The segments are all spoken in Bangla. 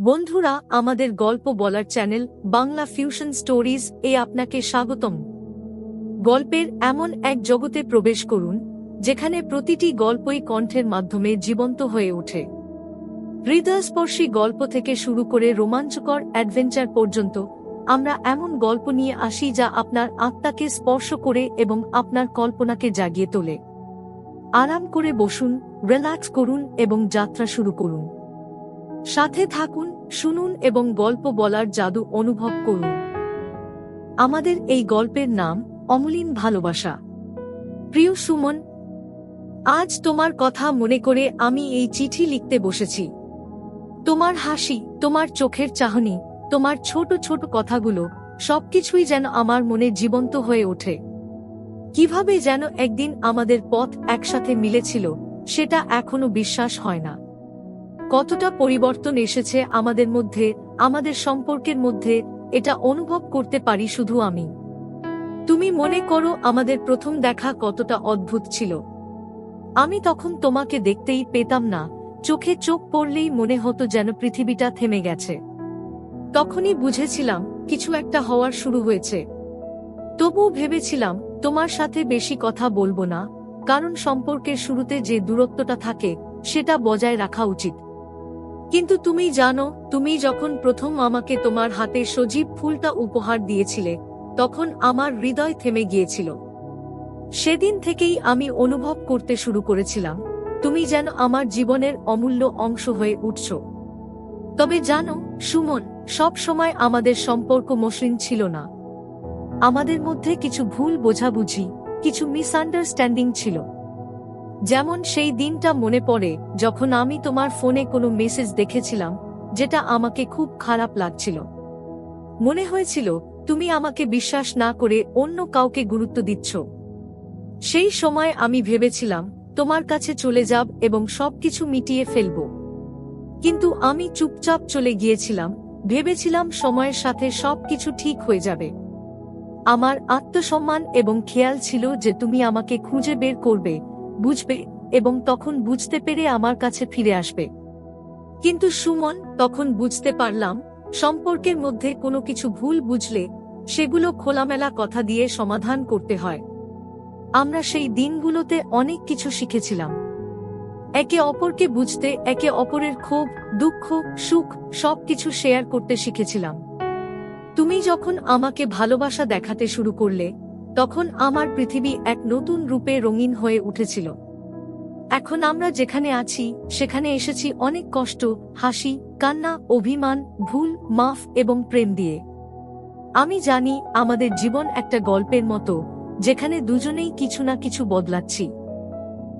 বন্ধুরা, আমাদের গল্প বলার চ্যানেল বাংলা ফিউশন স্টোরিজ এ আপনাকে স্বাগতম। গল্পের এমন এক জগতে প্রবেশ করুন, যেখানে প্রতিটি গল্পই কণ্ঠের মাধ্যমে জীবন্ত হয়ে ওঠে। হৃদয়স্পর্শী গল্প থেকে শুরু করে রোমাঞ্চকর অ্যাডভেঞ্চার পর্যন্ত আমরা এমন গল্প নিয়ে আসি যা আপনার আত্মাকে স্পর্শ করে এবং আপনার কল্পনাকে জাগিয়ে তোলে। আরাম করে বসুন রিল্যাক্স করুন এবং যাত্রা শুরু করুন। সাথে থাকুন শুনুন এবং গল্প বলার জাদু অনুভব করুন। আমাদের এই গল্পের নাম, অমলিন ভালোবাসা। প্রিয় সুমন, আজ তোমার কথা মনে করে আমি এই চিঠি লিখতে বসেছি। তোমার হাসি, তোমার চোখের চাহনি, তোমার ছোট ছোট কথাগুলো, সবকিছুই যেন আমার মনে জীবন্ত হয়ে ওঠে। কীভাবে যেন একদিন আমাদের পথ একসাথে মিলেছিল, সেটা এখনও বিশ্বাস হয় না। কতটা পরিবর্তন এসেছে আমাদের মধ্যে, আমাদের সম্পর্কের মধ্যে, এটা অনুভব করতে পারি শুধু আমি। তুমি মনে করো আমাদের প্রথম দেখা কতটা অদ্ভুত ছিল। আমি তখন তোমাকে দেখতেই পেতাম না, চোখে চোখ পড়লেই মনে হতো যেন পৃথিবীটা থেমে গেছে। তখনই বুঝেছিলাম, কিছু একটা হওয়ার শুরু হয়েছে। তবুও ভেবেছিলাম, তোমার সাথে বেশি কথা বলব না, কারণ সম্পর্কের শুরুতে যে দূরত্বটা থাকে, সেটা বজায় রাখা উচিত। কিন্তু তুমি জানো তুমি যখন প্রথম আমাকে তোমার হাতে সজীব ফুলটা উপহার দিয়েছিলে, তখন আমার হৃদয় থেমে গিয়েছিল। সেদিন থেকেই আমি অনুভব করতে শুরু করেছিলাম, তুমি যেন আমার জীবনের অমূল্য অংশ হয়ে উঠছ। তবে জানো, সুমন, সব সময় আমাদের সম্পর্ক মসৃণ ছিল না। আমাদের মধ্যে কিছু ভুল বোঝাবুঝি, কিছু মিসআন্ডারস্ট্যান্ডিং ছিল। যেমন সেই দিনটা মনে পড়ে, যখন আমি তোমার ফোনে কোনো মেসেজ দেখেছিলাম, যেটা আমাকে খুব খারাপ লাগছিল। মনে হয়েছিল, তুমি আমাকে বিশ্বাস না করে অন্য কাউকে গুরুত্ব দিচ্ছ। সেই সময় আমি ভেবেছিলাম, তোমার কাছে চলে যাব এবং সবকিছু মিটিয়ে ফেলব। কিন্তু আমি চুপচাপ চলে গিয়েছিলাম, ভেবেছিলাম সময়ের সাথে সবকিছু ঠিক হয়ে যাবে। আমার আত্মসম্মান এবং খেয়াল ছিল যে তুমি আমাকে খুঁজে বের করবে বুঝবে এবং তখন বুঝতে পেরে আমার কাছে ফিরে আসবে। কিন্তু সুমন, তখন বুঝতে পারলাম, সম্পর্কের মধ্যে কোনো কিছু ভুল বুঝলে, সেগুলো খোলামেলা কথা দিয়ে সমাধান করতে হয়। আমরা সেই দিনগুলোতে অনেক কিছু শিখেছিলাম। একে অপরকে বুঝতে, একে অপরের ক্ষোভ, দুঃখ, সুখ, সবকিছু শেয়ার করতে শিখেছিলাম। তুমি যখন আমাকে ভালোবাসা দেখাতে শুরু করলে তখন আমার পৃথিবী এক নতুন রূপে রঙিন হয়ে উঠেছিল। এখন আমরা যেখানে আছি, সেখানে এসেছি অনেক কষ্ট, হাসি, কান্না, অভিমান, ভুল, মাফ এবং প্রেম দিয়ে। আমি জানি আমাদের জীবন একটা গল্পের মতো, যেখানে দুজনেই কিছু না কিছু বদলাচ্ছি।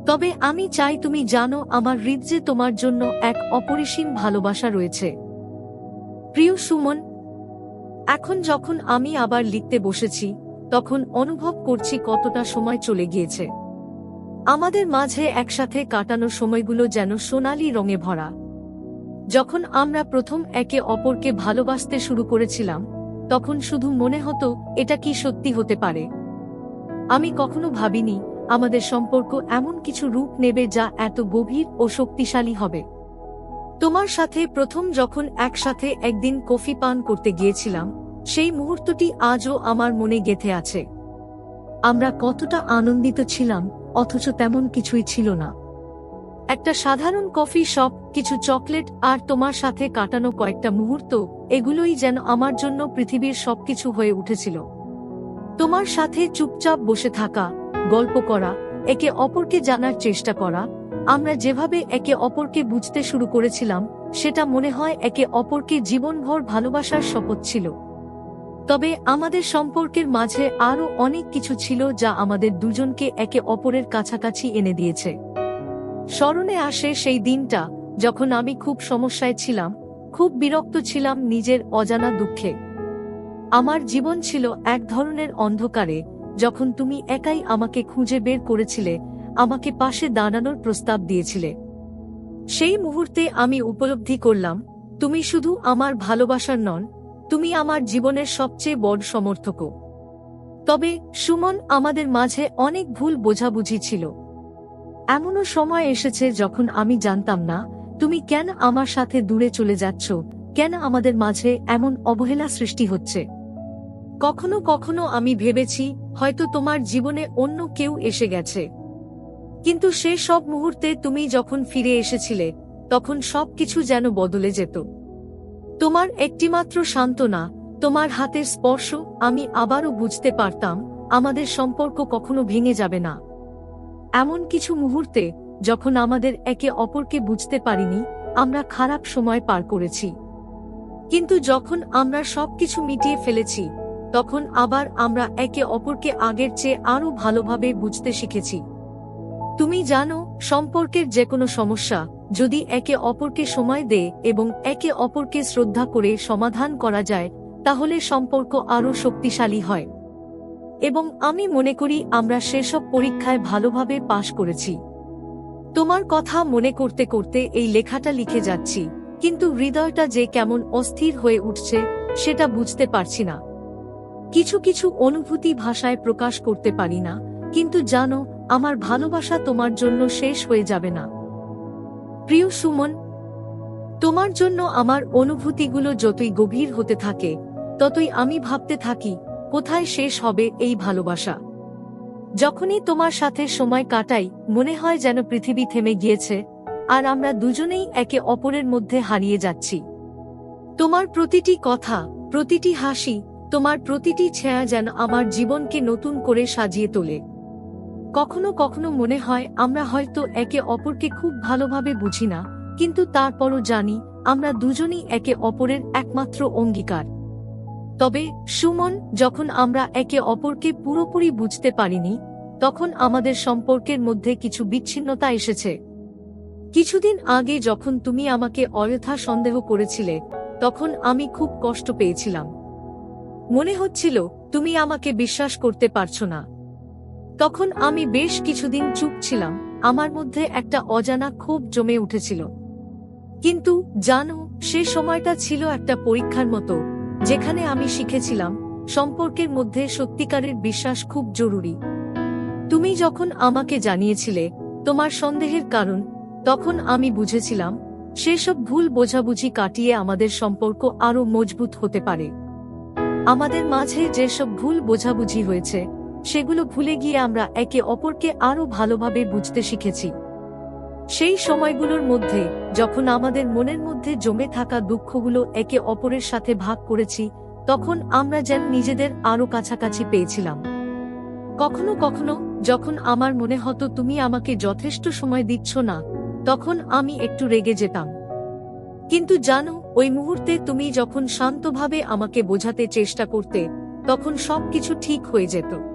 তবে আমি চাই তুমি জানো আমার হৃদয়ে তোমার জন্য এক অপরিসীম ভালোবাসা রয়েছে। প্রিয় সুমন, এখন যখন আমি আবার লিখতে বসেছি তখন অনুভব করছি কতটা সময় চলে গিয়েছে। আমাদের মাঝে একসাথে কাটানো সময়গুলো যেন সোনালি রঙে ভরা। যখন আমরা প্রথম একে অপরকে ভালোবাসতে শুরু করেছিলাম, তখন শুধু মনে হতো, এটা কি সত্যি হতে পারে? আমি কখনো ভাবিনি, আমাদের সম্পর্ক এমন কিছু রূপ নেবে যা এত গভীর ও শক্তিশালী হবে। তোমার সাথে প্রথম যখন একসাথে একদিন কফি পান করতে গিয়েছিলাম সেই মুহূর্তটি আজও আমার মনে গেথে আছে। আমরা কতটা আনন্দিত ছিলাম, অথচ তেমন কিছুই ছিল না। একটা সাধারণ কফি শপ, কিছু চকলেট আর তোমার সাথে কাটানো কয়েকটা মুহূর্ত, এগুলোই যেন আমার জন্য পৃথিবীর সবকিছু হয়ে উঠেছিল। তোমার সাথে চুপচাপ বসে থাকা, গল্প করা, একে অপরকে জানার চেষ্টা করা, আমরা যেভাবে একে অপরকে বুঝতে শুরু করেছিলাম, সেটা মনে হয় একে অপরকে জীবনভর ভালোবাসার শপথ ছিল। তবে আমাদের সম্পর্কের মাঝে আরও অনেক কিছু ছিল যা আমাদের দুজনকে একে অপরের কাছাকাছি এনে দিয়েছে। স্মরণে আসে সেই দিনটা, যখন আমি খুব সমস্যায় ছিলাম, খুব বিরক্ত ছিলাম নিজের অজানা দুঃখে। আমার জীবন ছিল এক ধরনের অন্ধকারে, যখন তুমি একাই আমাকে খুঁজে বের করেছিলে, আমাকে পাশে দাঁড়ানোর প্রস্তাব দিয়েছিলে। সেই মুহূর্তে আমি উপলব্ধি করলাম, তুমি শুধু আমার ভালোবাসার নন তুমি আমার জীবনের সবচেয়ে বড় সমর্থকও। তবে সুমন আমাদের মাঝে অনেক ভুল বোঝাবুঝি ছিল। এমনও সময় এসেছে যখন আমি জানতাম না, তুমি কেন আমার সাথে দূরে চলে যাচ্ছ, কেন আমাদের মাঝে এমন অবহেলা সৃষ্টি হচ্ছে। কখনো কখনো আমি ভেবেছি, হয়তো তোমার জীবনে অন্য কেউ এসে গেছে। কিন্তু সে সব মুহূর্তে তুমি যখন ফিরে এসেছিলে, তখন সবকিছু যেন বদলে যেত। তোমার একটিমাত্র সান্ত্বনা, তোমার হাতের স্পর্শ, আমি আবারও বুঝতে পারতাম, আমাদের সম্পর্ক কখনো ভেঙে যাবে না। এমন কিছু মুহূর্তে, যখন আমাদের একে অপরকে বুঝতে পারিনি, আমরা খারাপ সময় পার করেছি। কিন্তু যখন আমরা সবকিছু মিটিয়ে ফেলেছি, তখন আবার আমরা একে অপরকে আগের চেয়ে আরও ভালোভাবে বুঝতে শিখেছি। তুমি জানো, সম্পর্কের যে কোনো সমস্যা যদি একে অপরকে সময় দেয় এবং একে অপরকে শ্রদ্ধা করে সমাধান করা যায়, তাহলে সম্পর্ক আরও শক্তিশালী হয়। এবং আমি মনে করি আমরা সেসব পরীক্ষায় ভালোভাবে পাশ করেছি। তোমার কথা মনে করতে করতে এই লেখাটা লিখে যাচ্ছি, কিন্তু হৃদয়টা যে কেমন অস্থির হয়ে উঠছে, সেটা বুঝতে পারছি না। কিছু কিছু অনুভূতি ভাষায় প্রকাশ করতে পারি না, কিন্তু জানো, আমার ভালোবাসা তোমার জন্য শেষ হয়ে যাবে না। প্রিয় সুমন, তোমার জন্য আমার অনুভূতিগুলো যতই গভীর হতে থাকে, ততই আমি ভাবতে থাকি, কোথায় শেষ হবে এই ভালোবাসা। যখনই তোমার সাথে সময় কাটাই, মনে হয় যেন পৃথিবী থেমে গিয়েছে, আর আমরা দুজনেই একে অপরের মধ্যে হারিয়ে যাচ্ছি। তোমার প্রতিটি কথা, প্রতিটি হাসি, তোমার প্রতিটি ছায়া যেন আমার জীবনকে নতুন করে সাজিয়ে তোলে। কখনো কখনো মনে হয়, আমরা হয়তো একে অপরকে খুব ভালোভাবে বুঝি না, কিন্তু তারপরও জানি, আমরা দুজনই একে অপরের একমাত্র অঙ্গীকার। তবে, সুমন, যখন আমরা একে অপরকে পুরোপুরি বুঝতে পারিনি, তখন আমাদের সম্পর্কের মধ্যে কিছু বিচ্ছিন্নতা এসেছে। কিছুদিন আগে যখন তুমি আমাকে অযথা সন্দেহ করেছিলে, তখন আমি খুব কষ্ট পেয়েছিলাম। মনে হচ্ছিল, তুমি আমাকে বিশ্বাস করতে পারছ না। তখন আমি বেশ কিছুদিন চুপ ছিলাম, আমার মধ্যে একটা অজানা ক্ষোভ জমে উঠেছিল। কিন্তু, জানো, সে সময়টা ছিল একটা পরীক্ষার মতো, যেখানে আমি শিখেছিলাম, সম্পর্কের মধ্যে সত্যিকারের বিশ্বাস খুব জরুরি। তুমি যখন আমাকে জানিয়েছিলে, তোমার সন্দেহের কারণ, তখন আমি বুঝেছিলাম, সেসব ভুল বোঝাবুঝি কাটিয়ে আমাদের সম্পর্ক আরও মজবুত হতে পারে। আমাদের মাঝে যেসব ভুল বোঝাবুঝি হয়েছে সেগুলো ভুলে গিয়ে আমরা একে অপরকে আরও ভালোভাবে বুঝতে শিখেছি। সেই সময়গুলোর মধ্যে, যখন আমাদের মনের মধ্যে জমে থাকা দুঃখগুলো একে অপরের সাথে ভাগ করেছি, তখন আমরা যেন নিজেদের আরও কাছাকাছি পেয়েছিলাম। কখনো কখনো, যখন আমার মনে হতো তুমি আমাকে যথেষ্ট সময় দিচ্ছ না, তখন আমি একটু রেগে যেতাম। কিন্তু জানো, ওই মুহূর্তে তুমি যখন শান্তভাবে আমাকে বোঝাতে চেষ্টা করতে, তখন সবকিছু ঠিক হয়ে যেত।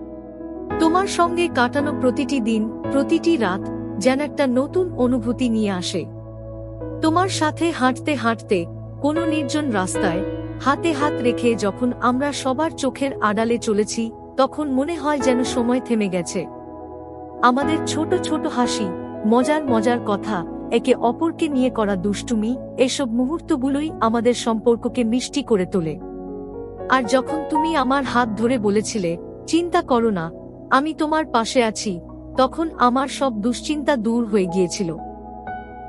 তোমার সঙ্গে কাটানো প্রতিটি দিন, প্রতিটি রাত যেন একটা নতুন অনুভূতি নিয়ে আসে। তোমার সাথে হাঁটতে হাঁটতে, কোনো নির্জন রাস্তায়, হাতে হাত রেখে যখন আমরা সবার চোখের আড়ালে চলেছি, তখন মনে হয় যেন সময় থেমে গেছে। আমাদের ছোট ছোট হাসি, মজার মজার কথা, একে অপরকে নিয়ে করা দুষ্টুমি, এসব মুহূর্তগুলোই আমাদের সম্পর্ককে মিষ্টি করে তোলে। আর যখন তুমি আমার হাত ধরে বলেছিলে, চিন্তা করো না আমি তোমার পাশে আছি। তখন আমার সব দুশ্চিন্তা দূর হয়ে গিয়েছিল।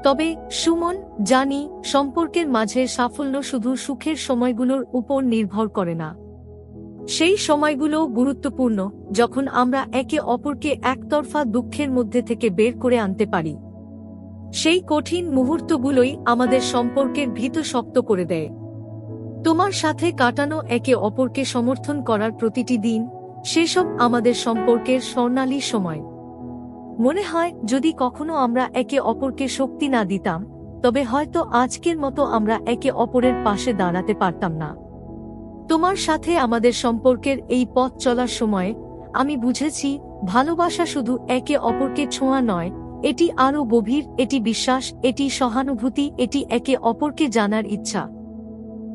তবে, সুমন, জানি, সম্পর্কের মাঝে সাফল্য শুধু সুখের সময়গুলোর উপর নির্ভর করে না। সেই সময়গুলো গুরুত্বপূর্ণ, যখন আমরা একে অপরকে একতরফা দুঃখের মধ্যে থেকে বের করে আনতে পারি। সেই কঠিন মুহূর্তগুলোই আমাদের সম্পর্কের ভীত শক্ত করে দেয়। তোমার সাথে কাটানো একে অপরকে সমর্থন করার প্রতিটি দিন সেসব আমাদের সম্পর্কের স্বর্ণালী সময়। মনে হয়, যদি কখনো আমরা একে অপরকে শক্তি না দিতাম, তবে হয়তো আজকের মতো আমরা একে অপরের পাশে দাঁড়াতে পারতাম না। তোমার সাথে আমাদের সম্পর্কের এই পথ চলার সময়, আমি বুঝেছি, ভালোবাসা শুধু একে অপরকে ছোঁয়া নয়, এটি আরও গভীর, এটি বিশ্বাস, এটি সহানুভূতি, এটি একে অপরকে জানার ইচ্ছা।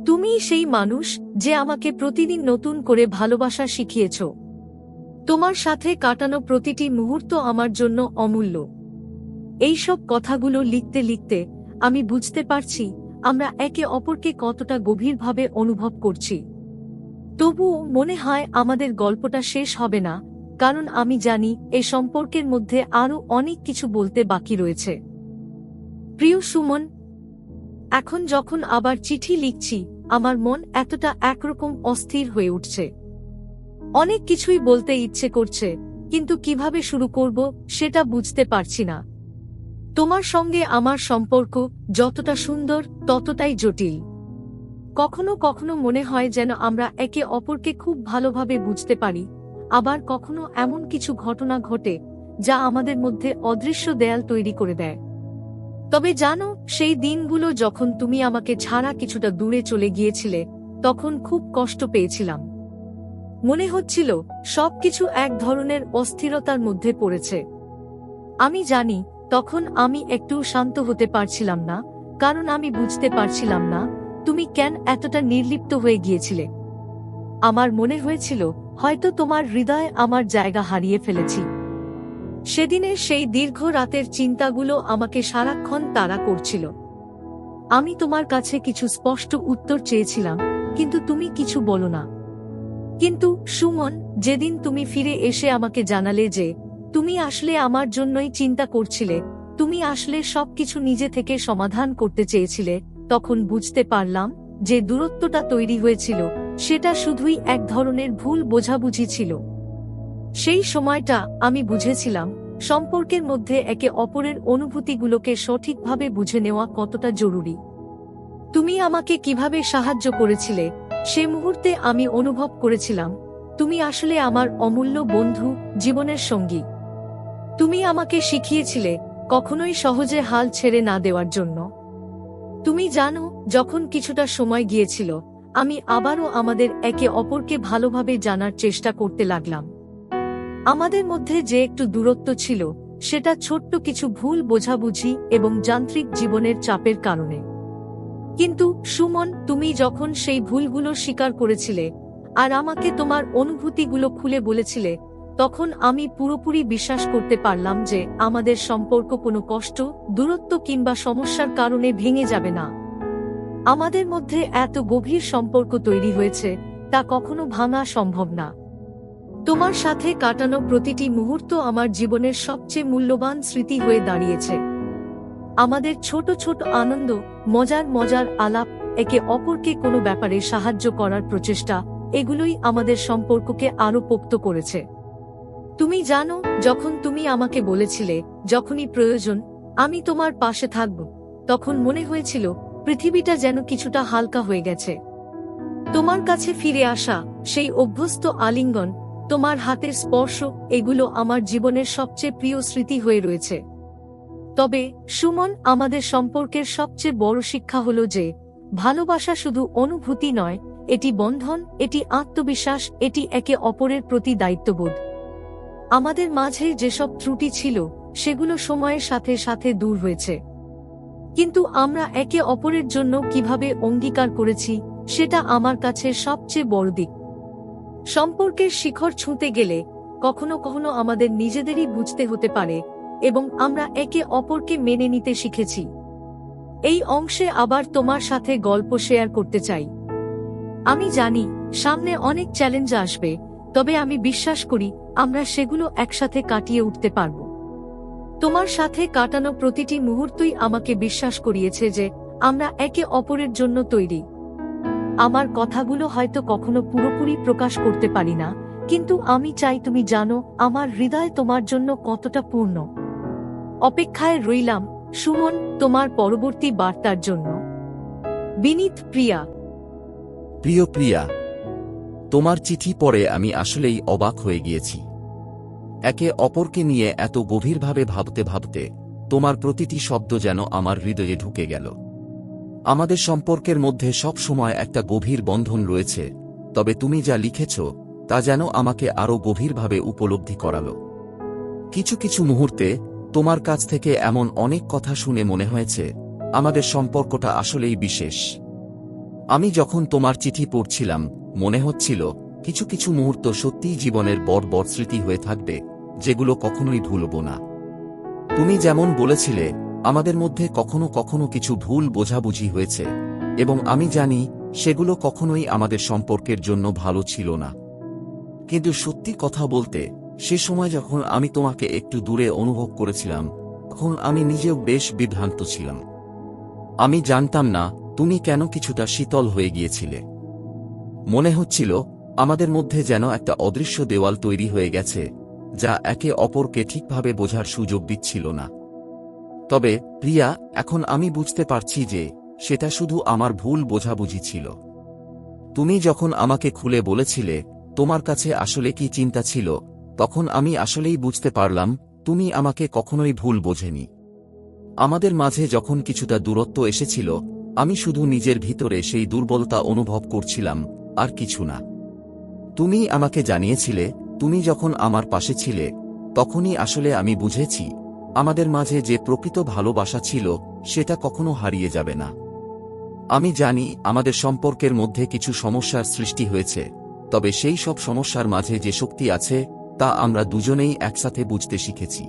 তুমি সেই মানুষ, যে আমাকে প্রতিদিন নতুন করে ভালোবাসা শিখিয়েছ। তোমার সাথে কাটানো প্রতিটি মুহূর্ত আমার জন্য অমূল্য। এইসব কথাগুলো লিখতে লিখতে আমি বুঝতে পারছি আমরা একে অপরকে কতটা গভীরভাবে অনুভব করছি। তবুও মনে হয় আমাদের গল্পটা শেষ হবে না, কারণ আমি জানি এ সম্পর্কের মধ্যে আরও অনেক কিছু বলতে বাকি রয়েছে। প্রিয় সুমন, এখন যখন আবার চিঠি লিখছি, আমার মন এতটা একরকম অস্থির হয়ে উঠছে। অনেক কিছুই বলতে ইচ্ছে করছে, কিন্তু কীভাবে শুরু করব সেটা বুঝতে পারছি না। তোমার সঙ্গে আমার সম্পর্ক যতটা সুন্দর ততটাই জটিল। কখনো কখনো মনে হয় যেন আমরা একে অপরকে খুব ভালোভাবে বুঝতে পারি, আবার কখনো এমন কিছু ঘটনা ঘটে যা আমাদের মধ্যে অদৃশ্য দেয়াল তৈরি করে দেয়। তবে জানো, সেই দিনগুলো যখন তুমি আমাকে ছাড়া কিছুটা দূরে চলে গিয়েছিলে, তখন খুব কষ্ট পেয়েছিলাম। মনে হচ্ছিল, সবকিছু এক ধরনের অস্থিরতার মধ্যে পড়েছে। আমি জানি, তখন আমি একটু শান্ত হতে পারছিলাম না, কারণ আমি বুঝতে পারছিলাম না, তুমি কেন এতটা নির্লিপ্ত হয়ে গিয়েছিলে। আমার মনে হয়েছিল, হয়তো তোমার হৃদয়ে আমার জায়গা হারিয়ে ফেলেছি। সেদিনের সেই দীর্ঘ রাতের চিন্তাগুলো আমাকে সারাক্ষণ তাড়া করছিল। আমি তোমার কাছে কিছু স্পষ্ট উত্তর চেয়েছিলাম, কিন্তু তুমি কিছু বলো না। কিন্তু, সুমন, যেদিন তুমি ফিরে এসে আমাকে জানালে যে, তুমি আসলে আমার জন্যই চিন্তা করছিলে, তুমি আসলে সবকিছু নিজে থেকে সমাধান করতে চেয়েছিলে, তখন বুঝতে পারলাম যে দূরত্বটা তৈরি হয়েছিল, সেটা শুধুই এক ধরনের ভুল বোঝাবুঝি ছিল। সেই সময়টা আমি বুঝেছিলাম, সম্পর্কের মধ্যে একে অপরের অনুভূতিগুলোকে সঠিকভাবে বুঝে নেওয়া কতটা জরুরি। তুমি আমাকে কীভাবে সাহায্য করেছিলে সে মুহূর্তে আমি অনুভব করেছিলাম, তুমি আসলে আমার অমূল্য বন্ধু, জীবনের সঙ্গী। তুমি আমাকে শিখিয়েছিলে কখনোই সহজে হাল ছেড়ে না দেওয়ার জন্য। তুমি জানো, যখন কিছুটা সময় গিয়েছিল, আমি আবারও আমাদের একে অপরকে ভালোভাবে জানার চেষ্টা করতে লাগলাম। আমাদের মধ্যে যে একটু দূরত্ব ছিল, সেটা ছোট্ট কিছু ভুল বোঝাবুঝি এবং যান্ত্রিক জীবনের চাপের কারণে। কিন্তু, সুমন, তুমি যখন সেই ভুলগুলো স্বীকার করেছিলে, আর আমাকে তোমার অনুভূতিগুলো খুলে বলেছিলে, তখন আমি পুরোপুরি বিশ্বাস করতে পারলাম যে, আমাদের সম্পর্ক কোনো কষ্ট, দূরত্ব কিংবা সমস্যার কারণে ভেঙে যাবে না। আমাদের মধ্যে এত গভীর সম্পর্ক তৈরি হয়েছে, তা কখনো ভাঙা সম্ভব না। তোমার সাথে কাটানো প্রতিটি মুহূর্ত আমার জীবনের সবচেয়ে মূল্যবান স্মৃতি হয়ে দাঁড়িয়েছে। আমাদের ছোট ছোট আনন্দ, মজার মজার আলাপ, একে অপরকে কোনো ব্যাপারে সাহায্য করার প্রচেষ্টা, এগুলোই আমাদের সম্পর্ককে আরও পোক্ত করেছে। তুমি জানো, যখন তুমি আমাকে বলেছিলে, যখনই প্রয়োজন, আমি তোমার পাশে থাকব, তখন মনে হয়েছিল, পৃথিবীটা যেন কিছুটা হালকা হয়ে গেছে। তোমার কাছে ফিরে আসা, সেই অভ্যস্ত আলিঙ্গন, তোমার হাতের স্পর্শ, এগুলো আমার জীবনের সবচেয়ে প্রিয় স্মৃতি হয়ে রয়েছে। তবে, সুমন আমাদের সম্পর্কের সবচেয়ে বড় শিক্ষা হল যে, ভালোবাসা শুধু অনুভূতি নয়, এটি বন্ধন, এটি আত্মবিশ্বাস, এটি একে অপরের প্রতি দায়িত্ববোধ। আমাদের মাঝে যেসব ত্রুটি ছিল, সেগুলো সময়ের সাথে সাথে দূর হয়েছে। কিন্তু আমরা একে অপরের জন্য কীভাবে অঙ্গীকার করেছি, সেটা আমার কাছে সবচেয়ে বড় দিক। সম্পর্কের শিখর ছুঁতে গেলে, কখনো কখনো আমাদের নিজেদেরই বুঝতে হতে পারে এবং আমরা একে অপরকে মেনে নিতে শিখেছি। এই অংশে আবার তোমার সাথে গল্প শেয়ার করতে চাই। আমি জানি, সামনে অনেক চ্যালেঞ্জ আসবে, তবে আমি বিশ্বাস করি, আমরা সেগুলো একসাথে কাটিয়ে উঠতে পারব। তোমার সাথে কাটানো প্রতিটি মুহূর্তই আমাকে বিশ্বাস করিয়েছে যে, আমরা একে অপরের জন্য তৈরি। আমার কথাগুলো হয়তো কখনো পুরোপুরি প্রকাশ করতে পারি না, কিন্তু আমি চাই তুমি জানো, আমার হৃদয় তোমার জন্য কতটা পূর্ণ। অপেক্ষায় রইলাম, সুমন, তোমার পরবর্তী বার্তার জন্য। বিনীত প্রিয়া। প্রিয় প্রিয়া, তোমার চিঠি পড়ে আমি আসলেই অবাক হয়ে গিয়েছি। একে অপরকে নিয়ে এত গভীরভাবে ভাবতে ভাবতে তোমার প্রতিটি শব্দ যেন আমার হৃদয়ে ঢুকে গেল। আমাদের সম্পর্কের মধ্যে সব সময় একটা গভীর বন্ধন রয়েছে, তবে তুমি যা লিখেছ, তা যেন আমাকে আরও গভীরভাবে উপলব্ধি করালো। কিছু কিছু মুহূর্তে তোমার কাছ থেকে এমন অনেক কথা শুনে মনে হয়েছে, আমাদের সম্পর্কটা আসলেই বিশেষ। আমি যখন তোমার চিঠি পড়ছিলাম, মনে হচ্ছিল, কিছু কিছু মুহূর্ত সত্যিই জীবনের বড় বড় স্মৃতি হয়ে থাকবে, যেগুলো কখনোই ভুলব না। তুমি যেমন বলেছিলে, আমাদের মধ্যে কখনো কখনো কিছু ভুল বোঝাবুঝি হয়েছে, এবং আমি জানি, সেগুলো কখনোই আমাদের সম্পর্কের জন্য ভালো ছিল না। কিন্তু সত্যি কথা বলতে সে সময় যখন আমি তোমাকে একটু দূরে অনুভব করেছিলাম, তখন আমি নিজেও বেশ বিভ্রান্ত ছিলাম। আমি জানতাম না তুমি কেন কিছুটা শীতল হয়ে গিয়েছিলে। মনে হচ্ছিল আমাদের মধ্যে যেন একটা অদৃশ্য দেওয়াল তৈরি হয়ে গেছে, যা একে অপরকে ঠিকভাবে বোঝার সুযোগ দিচ্ছিল না। তবে, প্রিয়া, এখন আমি বুঝতে পারছি যে সেটা শুধু আমার ভুল বোঝাবুঝি ছিল। তুমি যখন আমাকে খুলে বলেছিলে, তোমার কাছে আসলে কি চিন্তা ছিল তখন আমি আসলেই বুঝতে পারলাম, তুমি আমাকে কখনোই ভুল বোঝেনি। আমাদের মাঝে যখন কিছুটা দূরত্ব এসেছিল, আমি শুধু নিজের ভিতরে সেই দুর্বলতা অনুভব করছিলাম, আর কিছু না। তুমি আমাকে জানিয়েছিলে, তুমি যখন আমার পাশে ছিলে, তখনই আসলে আমি বুঝেছি, আমাদের মাঝে যে প্রকৃত ভালোবাসা ছিল, সেটা কখনো হারিয়ে যাবে না। আমি জানি, আমাদের সম্পর্কের মধ্যে কিছু সমস্যার সৃষ্টি হয়েছে, তবে সেই সব সমস্যার মাঝে যে শক্তি আছে তা আমরা দুজনেই একসাথে বুঝতে শিখেছি।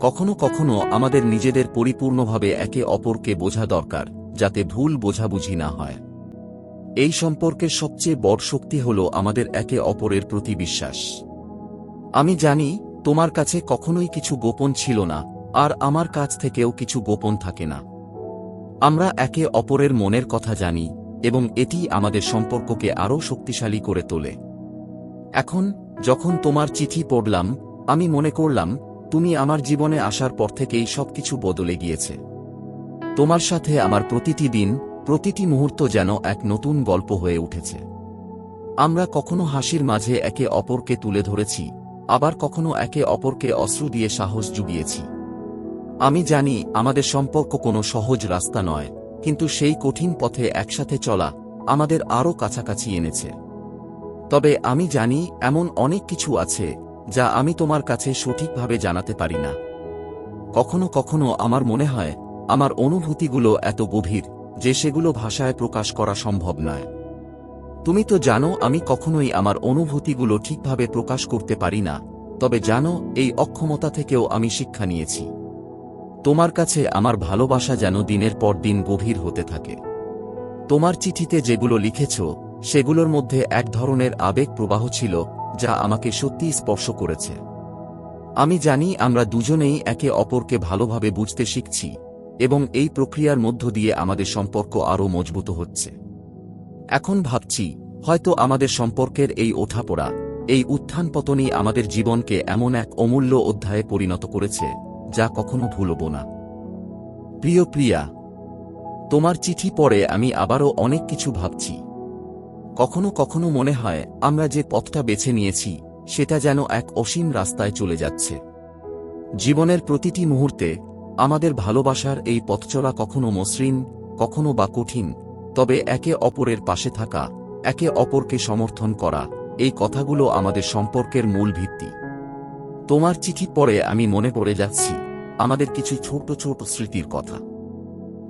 কখনো কখনো আমাদের নিজেদের পরিপূর্ণভাবে একে অপরকে বোঝা দরকার, যাতে ভুল বোঝাবুঝি না হয়। এই সম্পর্কের সবচেয়ে বড় শক্তি হল আমাদের একে অপরের প্রতি বিশ্বাস। আমি জানি, তোমার কাছে কখনোই কিছু গোপন ছিল না, আর আমার কাছ থেকেও কিছু গোপন থাকে না। আমরা একে অপরের মনের কথা জানি, এবং এটি আমাদের সম্পর্ককে আরও শক্তিশালী করে তোলে। এখন যখন তোমার চিঠি পড়লাম, আমি মনে করলাম, তুমি আমার জীবনে আসার পর থেকেই সবকিছু বদলে গিয়েছে। তোমার সাথে আমার প্রতিটি দিন, প্রতিটি মুহূর্ত যেন এক নতুন গল্প হয়ে উঠেছে। আমরা কখনো হাসির মাঝে একে অপরকে তুলে ধরেছি, আবার কখনো একে অপরকে অশ্রু দিয়ে সাহস জুগিয়েছি। আমি জানি, আমাদের সম্পর্ক কোনো সহজ রাস্তা নয়, কিন্তু সেই কঠিন পথে একসাথে চলা আমাদের আরও কাছাকাছি এনেছে। তবে আমি জানি এমন অনেক কিছু আছে যা আমি তোমার কাছে সঠিকভাবে জানাতে পারি না। কখনো কখনো আমার মনে হয়, আমার অনুভূতিগুলো এত গভীর যে সেগুলো ভাষায় প্রকাশ করা সম্ভব নয়। তুমি তো জানো আমি কখনোই আমার অনুভূতিগুলো ঠিকভাবে প্রকাশ করতে পারি না, তবে জানো এই অক্ষমতা থেকেও আমি শিক্ষা নিয়েছি। তোমার কাছে আমার ভালোবাসা যেন দিনের পর দিন গভীর হতে থাকে। তোমার চিঠিতে যেগুলো লিখেছ সেগুলোর মধ্যে এক ধরনের আবেগ প্রবাহ ছিল, যা আমাকে সত্যিই স্পর্শ করেছে। আমি জানি আমরা দুজনেই একে অপরকে ভালোভাবে বুঝতে শিখছি, এবং এই প্রক্রিয়ার মধ্য দিয়ে আমাদের সম্পর্ক আরও মজবুত হচ্ছে। এখন ভাবছি, হয়তো আমাদের সম্পর্কের এই ওঠাপড়া, এই উত্থান পতনই আমাদের জীবনকে এমন এক অমূল্য অধ্যায়ে পরিণত করেছে, যা কখনো ভুলব না। প্রিয় প্রিয়া, তোমার চিঠি পড়ে আমি আবারও অনেক কিছু ভাবছি। কখনো কখনো মনে হয়, আমরা যে পথটা বেছে নিয়েছি, সেটা যেন এক অসীম রাস্তায় চলে যাচ্ছে। জীবনের প্রতিটি মুহূর্তে, আমাদের ভালোবাসার এই পথচলা কখনো মসৃণ, কখনো বা কঠিন, তবে একে অপরের পাশে থাকা, একে অপরকে সমর্থন করা, এই কথাগুলো আমাদের সম্পর্কের মূল ভিত্তি। তোমার চিঠি পরে আমি মনে পড়ে যাচ্ছি, আমাদের কিছু ছোট ছোট স্মৃতির কথা।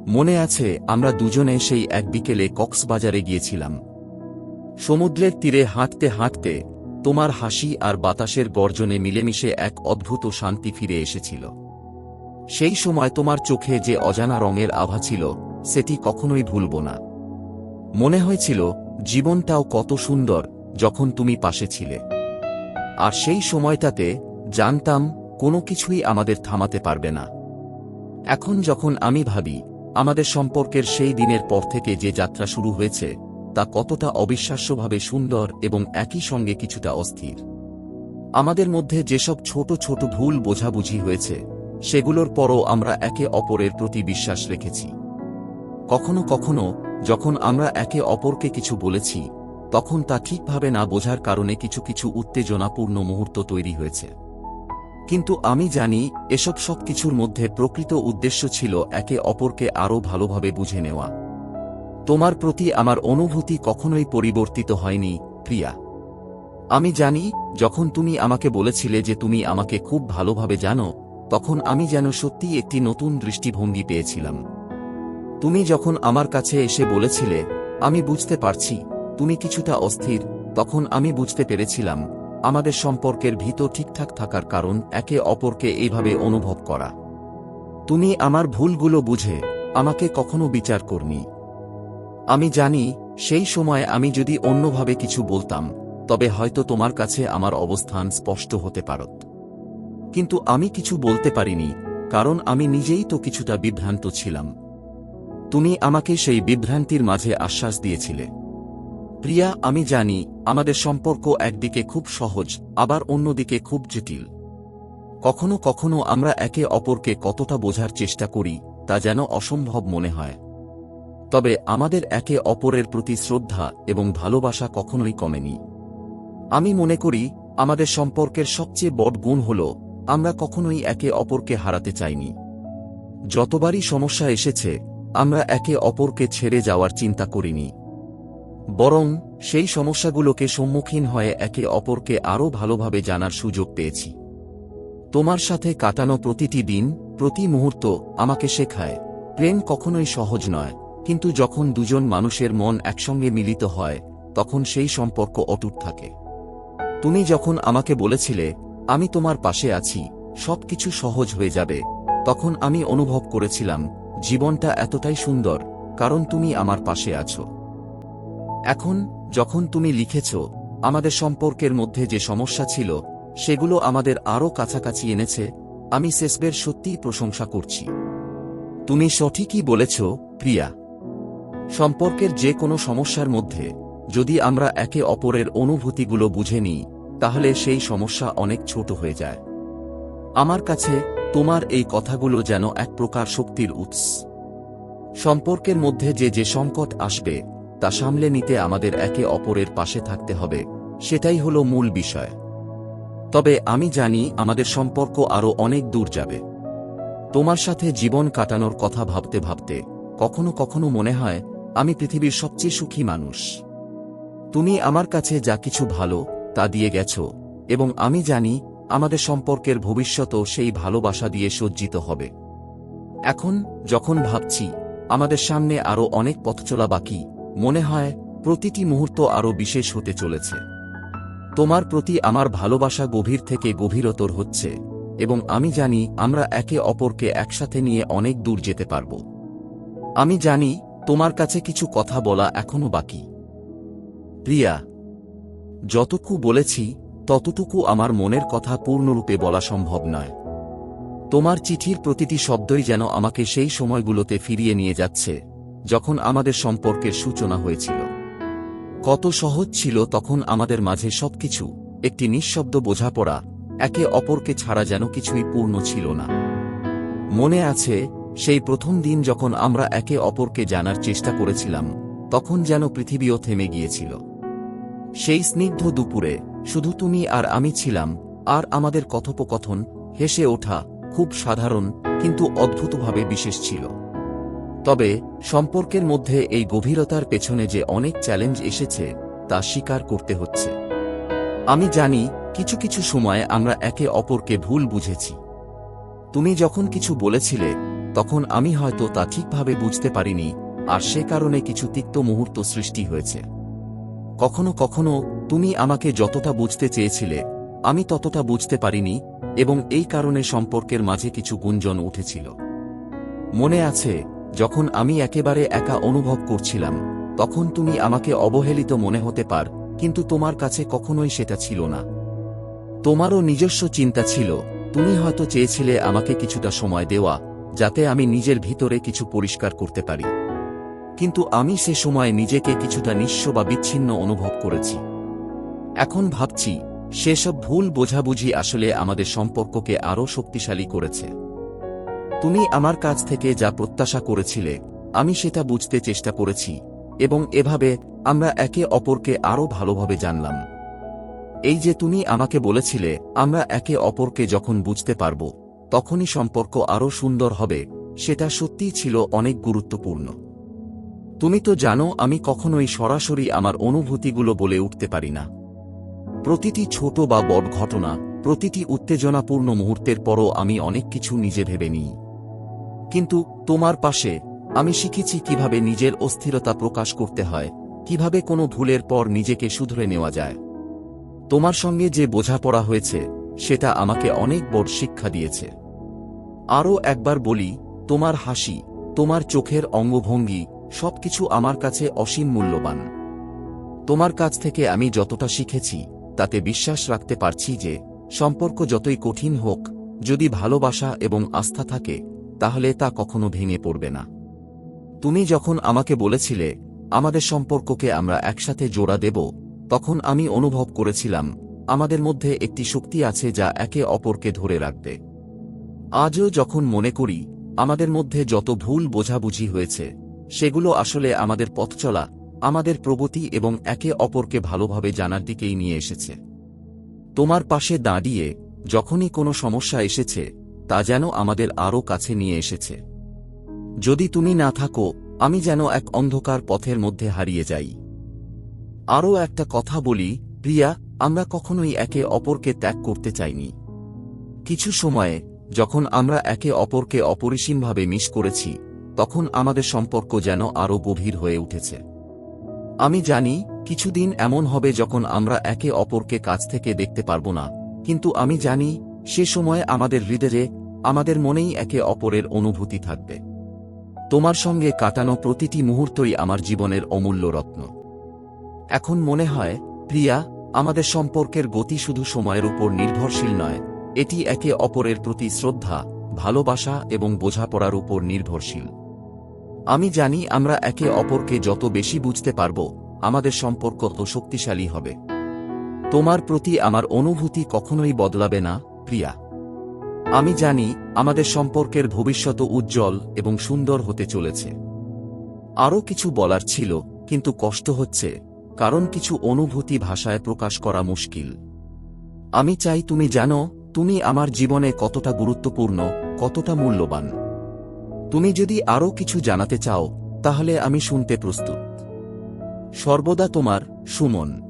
মনে আছে, আমরা দুজনে সেই এক বিকেলে কক্সবাজারে গিয়েছিলাম। সমুদ্রের তীরে হাঁটতে হাঁটতে তোমার হাসি আর বাতাসের গর্জনে মিলেমিশে এক অদ্ভুত শান্তি ফিরে এসেছিল। সেই সময় তোমার চোখে যে অজানা রঙের আভা ছিল, সেটি কখনোই ভুলব না। মনে হয়েছিল, জীবনটাও কত সুন্দর যখন তুমি পাশে ছিলে। আর সেই সময়টাতে জানতাম, কোনো কিছুই আমাদের থামাতে পারবে না। এখন যখন আমি ভাবি, আমাদের সম্পর্কের সেই দিনের পর থেকে যে যাত্রা শুরু হয়েছে তা কতটা অবিশ্বাস্যভাবে সুন্দর এবং একই সঙ্গে কিছুটা অস্থির। আমাদের মধ্যে যেসব ছোট ছোট ভুল বোঝাবুঝি হয়েছে, সেগুলোর পরও আমরা একে অপরের প্রতি বিশ্বাস রেখেছি। কখনো কখনো, যখন আমরা একে অপরকে কিছু বলেছি, তখন তা ঠিকভাবে না বোঝার কারণে কিছু কিছু উত্তেজনাপূর্ণ মুহূর্ত তৈরি হয়েছে। কিন্তু আমি জানি, এসব সব কিছুর মধ্যে প্রকৃত উদ্দেশ্য ছিল একে অপরকে আরও ভালোভাবে বুঝে নেওয়া। তোমার প্রতি আমার অনুভূতি কখনোই পরিবর্তিত হয়নি, প্রিয়া। আমি জানি, যখন তুমি আমাকে বলেছিলে যে তুমি আমাকে খুব ভালোভাবে জানো, তখন আমি যেন সত্যি একটি নতুন দৃষ্টিভঙ্গি পেয়েছিলাম। তুমি যখন আমার কাছে এসে বলেছিলে, আমি বুঝতে পারছি, তুমি কিছুটা অস্থির, তখন আমি বুঝতে পেরেছিলাম, আমাদের সম্পর্কের ভিতর ঠিকঠাক থাকার কারণ একে অপরকে এইভাবে অনুভব করা। তুমি আমার ভুলগুলো বুঝে, আমাকে কখনো বিচার করনি। আমি জানি, সেই সময় আমি যদি অন্যভাবে কিছু বলতাম, তবে হয়তো তোমার কাছে আমার অবস্থান স্পষ্ট হতে পারত। কিন্তু আমি কিছু বলতে পারিনি, কারণ আমি নিজেই তো কিছুটা বিভ্রান্ত ছিলাম। তুমি আমাকে সেই বিভ্রান্তির মাঝে আশ্বাস দিয়েছিলে। প্রিয়া, আমি জানি, আমাদের সম্পর্ক একদিকে খুব সহজ, আবার অন্যদিকে খুব জটিল। কখনো কখনো আমরা একে অপরকে কতটা বোঝার চেষ্টা করি, তা যেন অসম্ভব মনে হয়। তবে আমাদের একে অপরের প্রতি শ্রদ্ধা এবং ভালোবাসা কখনোই কমেনি। আমি মনে করি, আমাদের সম্পর্কের সবচেয়ে বড় গুণ হল, আমরা কখনোই একে অপরকে হারাতে চাইনি। যতবারই সমস্যা এসেছে, আমরা একে অপরকে ছেড়ে যাওয়ার চিন্তা করিনি। বরং, সেই সমস্যাগুলোকে সম্মুখীন হয়ে একে অপরকে আরও ভালোভাবে জানার সুযোগ পেয়েছি। তোমার সাথে কাটানো প্রতিটি দিন, প্রতি মুহূর্ত আমাকে শেখায়, প্রেম কখনোই সহজ নয়। কিন্তু যখন দুজন মানুষের মন একসঙ্গে মিলিত হয়, তখন সেই সম্পর্ক অটুট থাকে। তুমি যখন আমাকে বলেছিলে, আমি তোমার পাশে আছি, সবকিছু সহজ হয়ে যাবে, তখন আমি অনুভব করেছিলাম, জীবনটা এতটাই সুন্দর, কারণ তুমি আমার পাশে আছো। এখন, যখন তুমি লিখেছ, আমাদের সম্পর্কের মধ্যে যে সমস্যা ছিল, সেগুলো আমাদের আরও কাছাকাছি এনেছে, আমি সেসবের সত্যিই প্রশংসা করছি। তুমি সঠিকই বলেছ, প্রিয়া। সম্পর্কের যে কোনো সমস্যার মধ্যে, যদি আমরা একে অপরের অনুভূতিগুলো বুঝে নিই, তাহলে সেই সমস্যা অনেক ছোট হয়ে যায়। আমার কাছে, তোমার এই কথাগুলো যেন এক প্রকার শক্তির উৎস। সম্পর্কের মধ্যে যে যে সংকট আসবে, তা সামলে নিতে আমাদের একে অপরের পাশে থাকতে হবে, সেটাই হলো মূল বিষয়। তবে আমি জানি আমাদের সম্পর্ক আরও অনেক দূর যাবে। তোমার সাথে জীবন কাটানোর কথা ভাবতে ভাবতে, কখনো কখনো মনে হয় আমি পৃথিবীর সবচেয়ে সুখী মানুষ। তুমি আমার কাছে যা কিছু ভালো, তা দিয়ে গেছ, এবং আমি জানি আমাদের সম্পর্কের ভবিষ্যতও সেই ভালোবাসা দিয়ে সজ্জিত হবে। এখন, যখন ভাবছি, আমাদের সামনে আরও অনেক পথ চলা বাকি, মনে হয়, প্রতিটি মুহূর্ত আরও বিশেষ হতে চলেছে। তোমার প্রতি আমার ভালোবাসা গভীর থেকে গভীরতর হচ্ছে, এবং আমি জানি আমরা একে অপরকে একসাথে নিয়ে অনেক দূর যেতে পারব। আমি জানি তোমার কাছে কিছু কথা বলা এখনও বাকি। প্রিয়া, যতটুকু বলেছি, ততটুকু আমার মনের কথা পূর্ণরূপে বলা সম্ভব নয়। তোমার চিঠির প্রতিটি শব্দই যেন আমাকে সেই সময়গুলোতে ফিরিয়ে নিয়ে যাচ্ছে, যখন আমাদের সম্পর্কের সূচনা হয়েছিল। কত সহজ ছিল তখন আমাদের মাঝে সবকিছু, একটি নিঃশব্দ বোঝাপড়া, একে অপরকে ছাড়া যেন কিছুই পূর্ণ ছিল না। মনে আছে সেই প্রথম দিন যখন আমরা একে অপরকে জানার চেষ্টা করেছিলাম, তখন যেন পৃথিবীও থেমে গিয়েছিল। সেই স্নিগ্ধ দুপুরে, শুধু তুমি আর আমি ছিলাম, আর আমাদের কথোপকথন, হেসে ওঠা, খুব সাধারণ, কিন্তু অদ্ভুতভাবে বিশেষ ছিল। তবে, সম্পর্কের মধ্যে এই গভীরতার পেছনে যে অনেক চ্যালেঞ্জ এসেছে, তা স্বীকার করতে হচ্ছে। আমি জানি, কিছু কিছু সময় আমরা একে অপরকে ভুল বুঝেছি। তুমি যখন কিছু বলেছিলে তখন আমি হয়তো তা ঠিকভাবে বুঝতে পারিনি, আর সে কারণে কিছু তিক্ত মুহূর্ত সৃষ্টি হয়েছে। কখনো কখনো তুমি আমাকে যতটা বুঝতে চেয়েছিলে, আমি ততটা বুঝতে পারিনি, এবং এই কারণে সম্পর্কের মাঝে কিছু গুঞ্জন উঠেছিল। মনে আছে, যখন আমি একেবারে একা অনুভব করছিলাম, তখন তুমি আমাকে অবহেলিত মনে হতে পার, কিন্তু তোমার কাছে কখনোই সেটা ছিল না। তোমারও নিজস্ব চিন্তা ছিল, তুমি হয়তো চেয়েছিলে আমাকে কিছুটা সময় দেওয়া যাতে আমি নিজের ভিতরে কিছু পরিষ্কার করতে পারি। কিন্তু আমি সে সময় নিজেকে কিছুটা নিঃস্ব বা বিচ্ছিন্ন অনুভব করেছি। এখন ভাবছি, সেসব ভুল বোঝাবুঝি আসলে আমাদের সম্পর্ককে আরও শক্তিশালী করেছে। তুমি আমার কাছ থেকে যা প্রত্যাশা করেছিলে, আমি সেটা বুঝতে চেষ্টা করেছি এবং এভাবে আমরা একে অপরকে আরও ভালোভাবে জানলাম। এই যে তুমি আমাকে বলেছিলে, আমরা একে অপরকে যখন বুঝতে পারব তখনই সম্পর্ক আরও সুন্দর হবে, সেটা সত্যিই ছিল অনেক গুরুত্বপূর্ণ। তুমি তো জানো আমি কখনোই সরাসরি আমার অনুভূতিগুলো বলে উঠতে পারি না। প্রতিটি ছোট বা বড় ঘটনা, প্রতিটি উত্তেজনাপূর্ণ মুহূর্তের পরও আমি অনেক কিছু নিজে ভেবে নিই। কিন্তু তোমার পাশে আমি শিখেছি কীভাবে নিজের অস্থিরতা প্রকাশ করতে হয়, কীভাবে কোনো ভুলের পর নিজেকে শুধরে নেওয়া যায়। তোমার সঙ্গে যে বোঝাপড়া হয়েছে, সেটা আমাকে অনেক বড় শিক্ষা দিয়েছে। আরও একবার বলি, তোমার হাসি, তোমার চোখের অঙ্গভঙ্গি, সবকিছু আমার কাছে অসীম মূল্যবান। তোমার কাছ থেকে আমি যতটা শিখেছি, তাতে বিশ্বাস রাখতে পারছি যে, সম্পর্ক যতই কঠিন হোক, যদি ভালোবাসা এবং আস্থা থাকে, তাহলে তা কখনো ভেঙে পড়বে না। তুমি যখন আমাকে বলেছিলে, আমাদের সম্পর্ককে আমরা একসাথে জোড়া দেব তখন আমি অনুভব করেছিলাম, আমাদের মধ্যে একটি শক্তি আছে যা একে অপরকে ধরে রাখবে আজও যখন মনে করি, আমাদের মধ্যে যত ভুল বোঝাবুঝি হয়েছে, সেগুলো আসলে আমাদের পথ চলা, আমাদের প্রগতি এবং একে অপরকে ভালোভাবে জানার দিকেই নিয়ে এসেছে। তোমার পাশে দাঁড়িয়ে যখনই কোনো সমস্যা এসেছে, তা যেন আমাদের আরও কাছে নিয়ে এসেছে। যদি তুমি না থাকো, আমি যেন এক অন্ধকার পথের মধ্যে হারিয়ে যাই। আরও একটা কথা বলি, প্রিয়া, আমরা কখনোই একে অপরকে ত্যাগ করতে চাইনি। কিছু সময়ে যখন আমরা একে অপরকে অপরিসীমভাবে মিস করেছি, তখন আমাদের সম্পর্ক যেন আরও গভীর হয়ে উঠেছে। আমি জানি, কিছুদিন এমন হবে যখন আমরা একে অপরকে কাছ থেকে দেখতে পারব না, কিন্তু আমি জানি, সে সময় আমাদের হৃদয়ে, আমাদের মনেই একে অপরের অনুভূতি থাকবে। তোমার সঙ্গে কাটানো প্রতিটি মুহূর্তই আমার জীবনের অমূল্য রত্ন। এখন মনে হয়, প্রিয়া, আমাদের সম্পর্কের গতি শুধু সময়ের উপর নির্ভরশীল নয় এটি একে অপরের প্রতি শ্রদ্ধা, ভালোবাসা এবং বোঝাপড়ার উপর নির্ভরশীল। আমি জানি আমরা একে অপরকে যত বেশি বুঝতে পারব, আমাদের সম্পর্ক তত শক্তিশালী হবে। তোমার প্রতি আমার অনুভূতি কখনোই বদলাবে না, প্রিয়া। আমি জানি আমাদের সম্পর্কের ভবিষ্যৎ উজ্জ্বল এবং সুন্দর হতে চলেছে। আরও কিছু বলার ছিল, কিন্তু কষ্ট হচ্ছে, কারণ কিছু অনুভূতি ভাষায় প্রকাশ করা মুশকিল। আমি চাই তুমি জানো তুমি আমার জীবনে কতটা গুরুত্বপূর্ণ, কতটা মূল্যবান। তুমি যদি আরও কিছু জানাতে চাও, তাহলে আমি শুনতে প্রস্তুত। সর্বদা তোমার সুমন।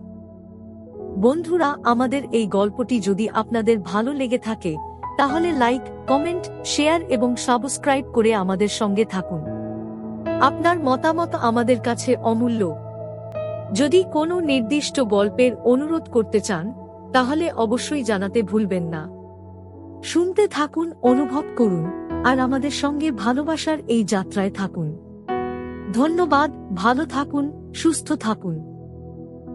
বন্ধুরা, আমাদের এই গল্পটি যদি আপনাদের ভালো লেগে থাকে, তাহলে লাইক, কমেন্ট, শেয়ার এবং সাবস্ক্রাইব করে আমাদের সঙ্গে থাকুন। আপনার মতামত আমাদের কাছে অমূল্য। যদি কোনো নির্দিষ্ট গল্পের অনুরোধ করতে চান তাহলে অবশ্যই জানাতে ভুলবেন না। শুনতে থাকুন, অনুভব করুন, আর আমাদের সঙ্গে ভালোবাসার এই যাত্রায় থাকুন। ধন্যবাদ, ভালো থাকুন, সুস্থ থাকুন।